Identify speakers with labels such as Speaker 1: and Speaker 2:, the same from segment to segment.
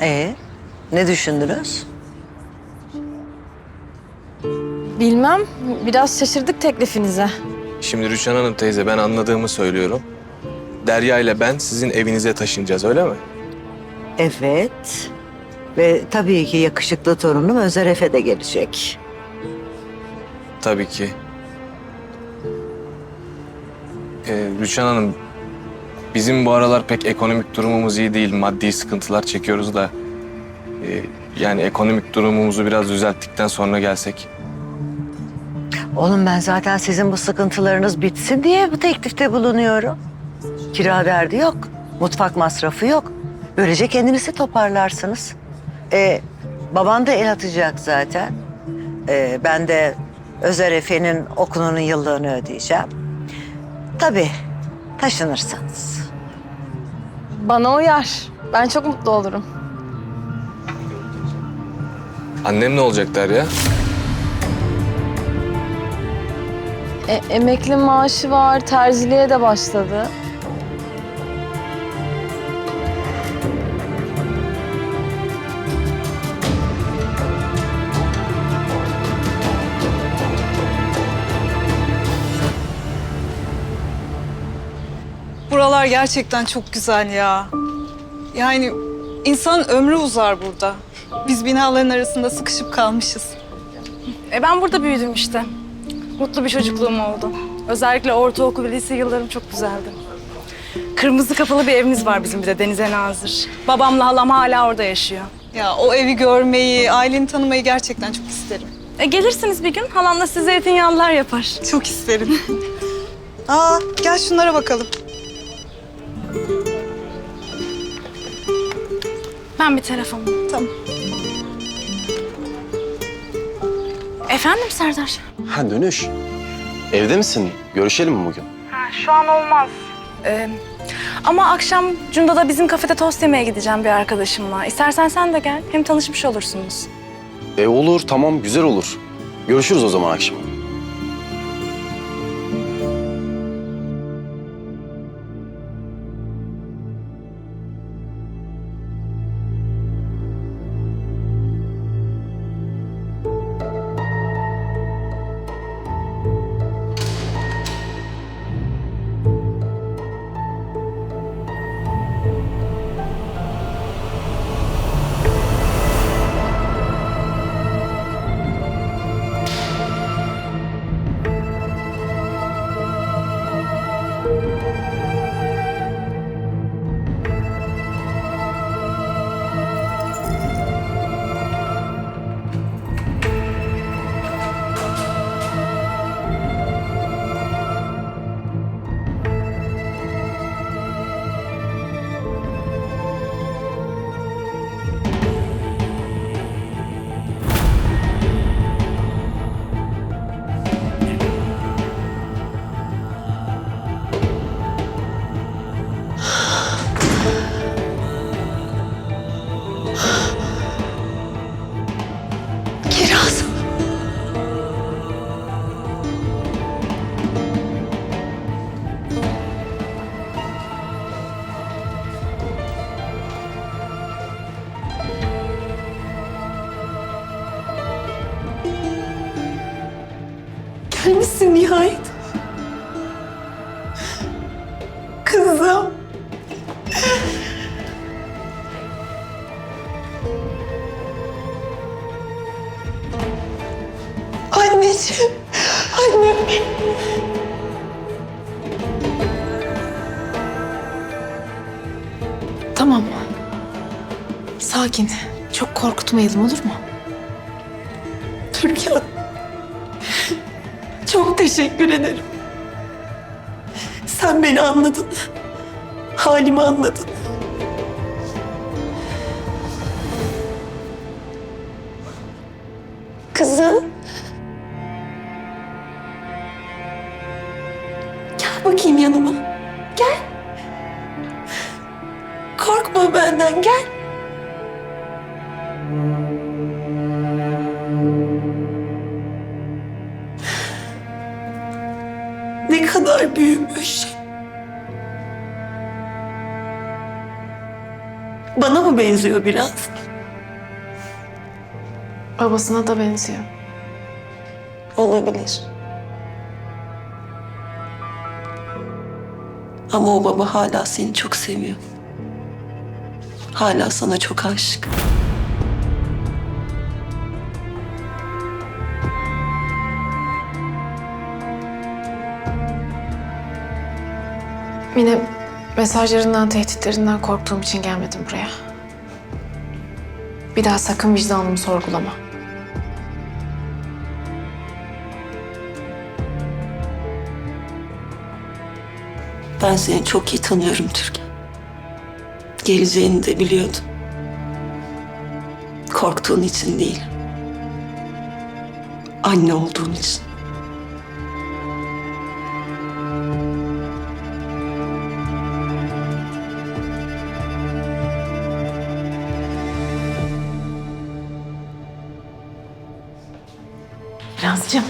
Speaker 1: Ee, ne düşündünüz?
Speaker 2: Bilmem. Biraz şaşırdık teklifinize.
Speaker 3: Şimdi Rüçhan Hanım teyze ben anladığımı söylüyorum. Derya ile ben sizin evinize taşınacağız öyle mi?
Speaker 1: Evet. Ve tabii ki yakışıklı torunum Özer Efe de gelecek.
Speaker 3: Tabii ki. Ee, Rüçhan Hanım, bizim bu aralar pek ekonomik durumumuz iyi değil. Maddi sıkıntılar çekiyoruz da... e, yani ekonomik durumumuzu biraz düzelttikten sonra gelsek.
Speaker 1: Oğlum ben zaten sizin bu sıkıntılarınız bitsin diye bu teklifte bulunuyorum. Kira derdi yok, mutfak masrafı yok. Böylece kendinizi toparlarsınız. Ee, baban da el atacak zaten. Ee, ben de Özer Efe'nin okulunun yıllığını ödeyeceğim. Tabii taşınırsanız.
Speaker 2: Bana uyar. Ben çok mutlu olurum.
Speaker 3: Annem ne olacak Derya?
Speaker 2: E, emekli maaşı var, terziliğe de başladı.
Speaker 4: Buralar gerçekten çok güzel ya. Yani insan ömrü uzar burada. Biz binaların arasında sıkışıp kalmışız.
Speaker 5: E ben burada büyüdüm işte. Mutlu bir çocukluğum oldu. Özellikle ortaokul ve lise yıllarım çok güzeldi. Kırmızı kapalı bir evimiz var bizim bir de denize nazır. Babamla halam hala orada yaşıyor.
Speaker 4: Ya o evi görmeyi, aileni tanımayı gerçekten çok isterim.
Speaker 5: E gelirsiniz bir gün halamla size zeytinyağlılar yapar.
Speaker 4: Çok isterim. Aa, gel şunlara bakalım.
Speaker 5: Ben bir telefon.
Speaker 4: Tamam.
Speaker 5: Efendim Serdar?
Speaker 6: Ha dönüş. Evde misin? Görüşelim mi bugün?
Speaker 5: Şu an olmaz. Ee, ama akşam Cunda'da bizim kafede tost yemeye gideceğim bir arkadaşımla. İstersen sen de gel. Hem tanışmış olursunuz.
Speaker 6: E olur tamam güzel olur. Görüşürüz o zaman akşam.
Speaker 7: Gelmişsin nihayet. Kızım. Anneciğim. Annem.
Speaker 8: Tamam. Sakin. Çok korkutmayalım olur mu?
Speaker 7: Türkan. Çok teşekkür ederim. Sen beni anladın. Halimi anladın. Kızım. Gel bakayım yanıma. Gel. Korkma benden gel. Ne kadar büyümüş. Bana mı benziyor biraz?
Speaker 8: Babasına da benziyor.
Speaker 7: Olabilir. Ama o baba hala seni çok seviyor. Hala sana çok aşık.
Speaker 8: Mine mesajlarından, tehditlerinden korktuğum için gelmedim buraya. Bir daha sakın vicdanımı sorgulama.
Speaker 7: Ben seni çok iyi tanıyorum Türkan. Geleceğini de biliyordum. Korktuğun için değil. Anne olduğun için.
Speaker 8: Birazcığım.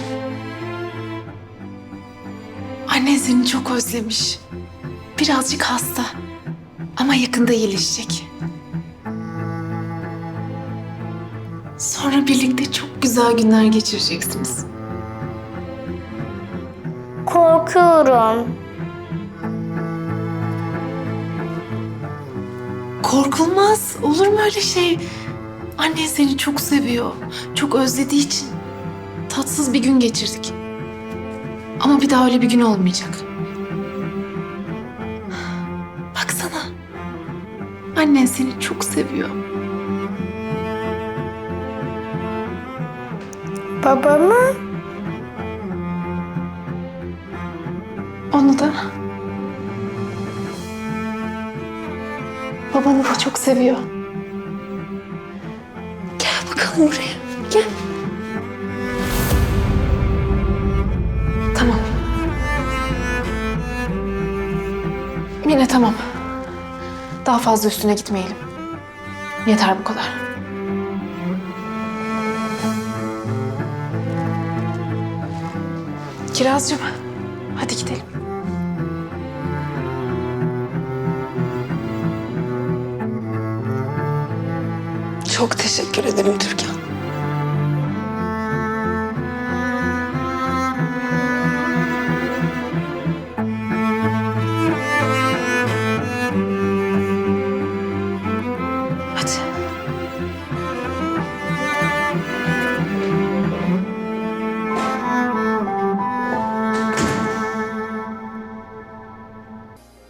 Speaker 8: Annen seni çok özlemiş. Birazcık hasta. Ama yakında iyileşecek. Sonra birlikte çok güzel günler geçireceksiniz.
Speaker 9: Korkuyorum.
Speaker 8: Korkulmaz. Olur mu öyle şey? Annen seni çok seviyor. Çok özlediği için. Tatsız bir gün geçirdik. Ama bir daha öyle bir gün olmayacak. Baksana. Annen seni çok seviyor.
Speaker 9: Babamı?
Speaker 8: Onu da. Babanı da çok seviyor.
Speaker 7: Gel bakalım buraya. Gel.
Speaker 8: Yine tamam. Daha fazla üstüne gitmeyelim. Yeter bu kadar. Kirazcığım, hadi gidelim.
Speaker 7: Çok teşekkür ederim Türkan.